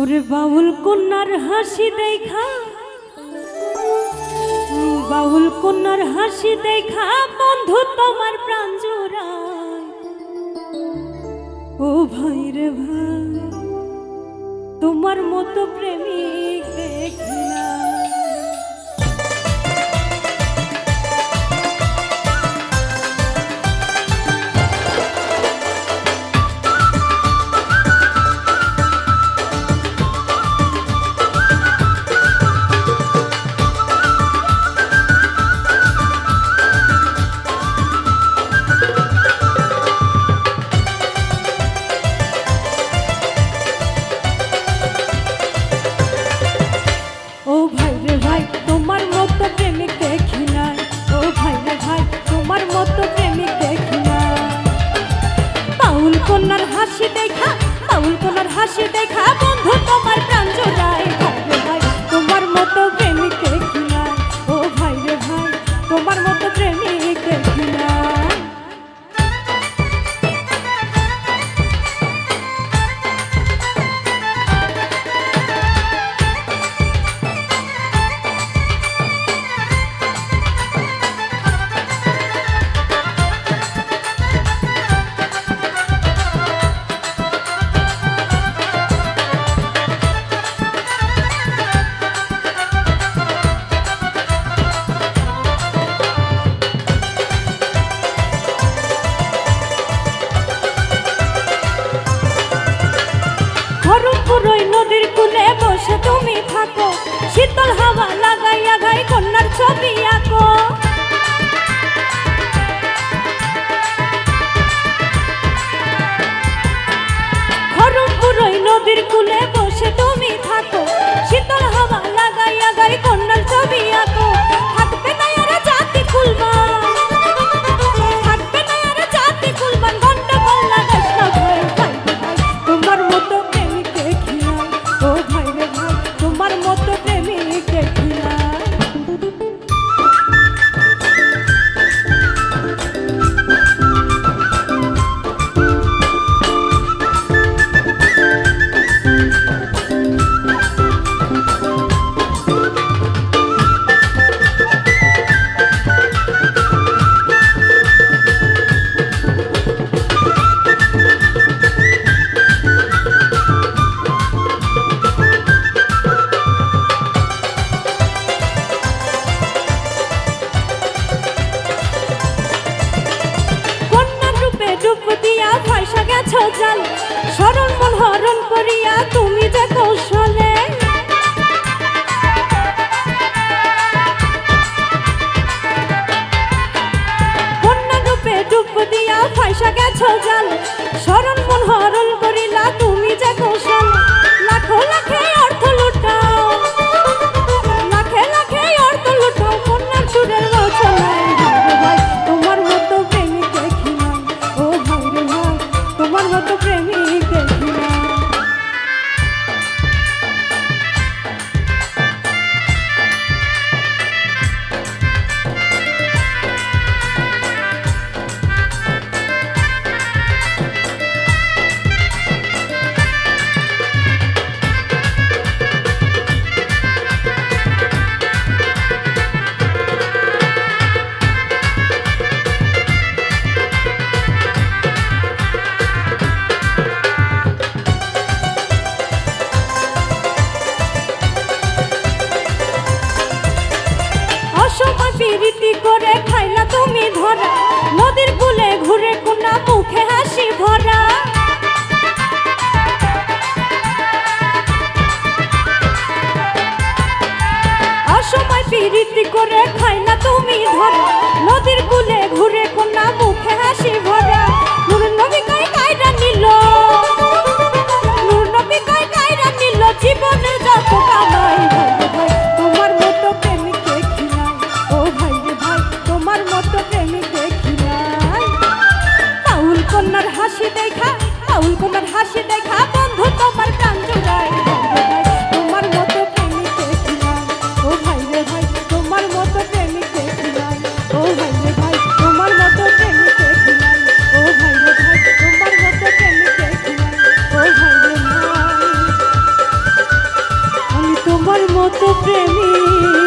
ওরে বাউল কন্যার হাসি দেখা। বাউল কন্যার হাসি দেখা, বন্ধু তোমার প্রাণ জোড়ায়। ও ভাই রে ভাই, তোমার মতো প্রেমিক দেখিলা কন্যার হাসি দেখা বাউল কন্যার হাসি দেখা বন্ধু তোমার প্রাণ জোড়ায়। ওই নদীর কুলে বসে তুমি থাকো। শীতল হাওয়া লাগাইয়া গাই কন্যার ছবি আঁকো। রূপে দিয়া পয়সা গেছো জাল। স্মরণ মন হরণ করিয়া তুমি যে কৌশলে। রূপে দিয়া পয়সা গেছো জাল। অসময় পিরিতি করে খাইলা তুমি ধরা। নদীর কুলে ঘুরে কোনা মুখে হাসি ভরা। সময় পিরিতি করে খাইলা তুমি ধরা। নদীর মতো প্রেমী।